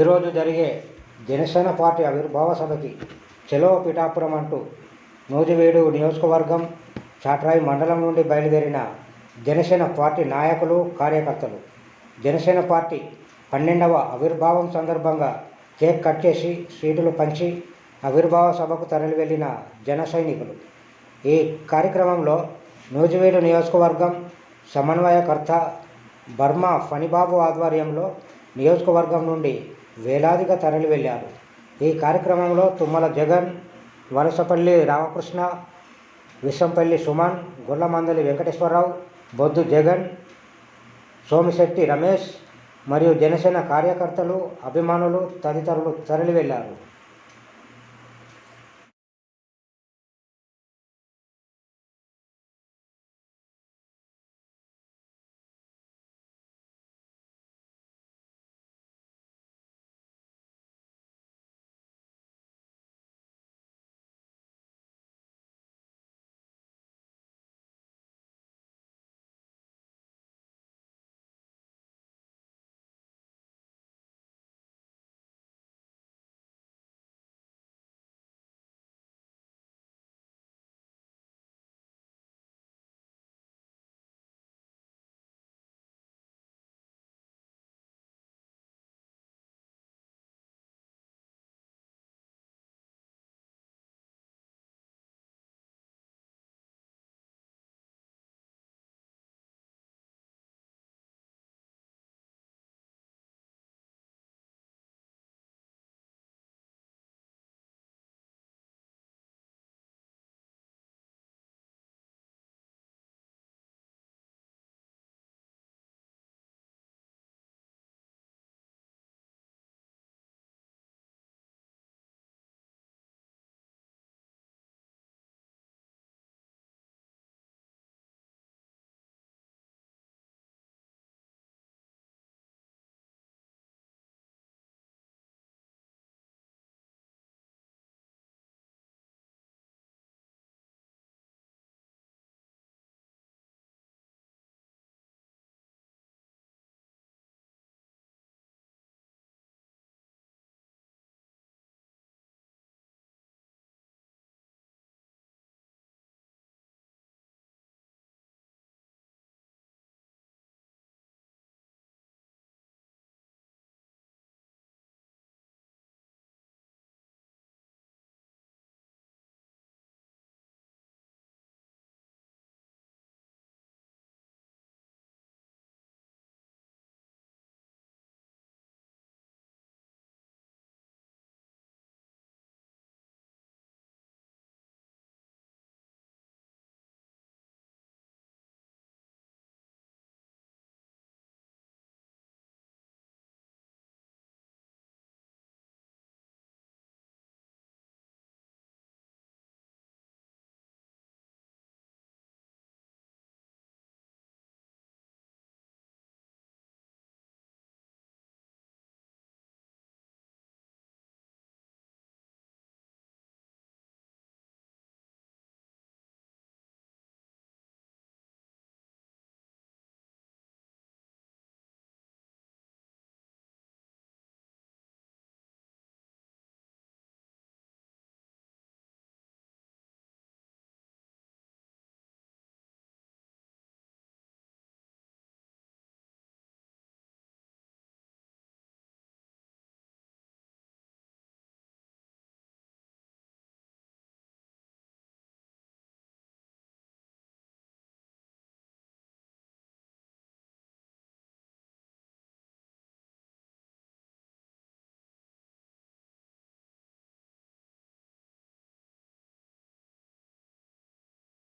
ఈరోజు జరిగే జనసేన పార్టీ ఆవిర్భావ సభకి చెలో పిఠాపురం అంటూ నూజివీడు నియోజకవర్గం చాట్రాయి మండలం నుండి బయలుదేరిన జనసేన పార్టీ నాయకులు కార్యకర్తలు. జనసేన పార్టీ పన్నెండవ ఆవిర్భావం సందర్భంగా కేక్ కట్ చేసి స్వీటులు పంచి ఆవిర్భావ సభకు తరలి వెళ్ళిన జన సైనికులు. ఈ కార్యక్రమంలో నూజివీడు నియోజకవర్గం సమన్వయకర్త బర్మా ఫణిబాబు ఆధ్వర్యంలో నియోజకవర్గం నుండి వేలాదిగా తరలి వెళ్ళారు. ఈ కార్యక్రమంలో తుమ్మల జగన్ వలసపల్లి రామకృష్ణ విషంపల్లి సుమన్ గుళ్ళమందలి వెంకటేశ్వరరావు బొద్దు జగన్ సోమిశెట్టి రమేష్ మరియు జనసేన కార్యకర్తలు అభిమానులు తదితరులు తరలి వెళ్ళారు.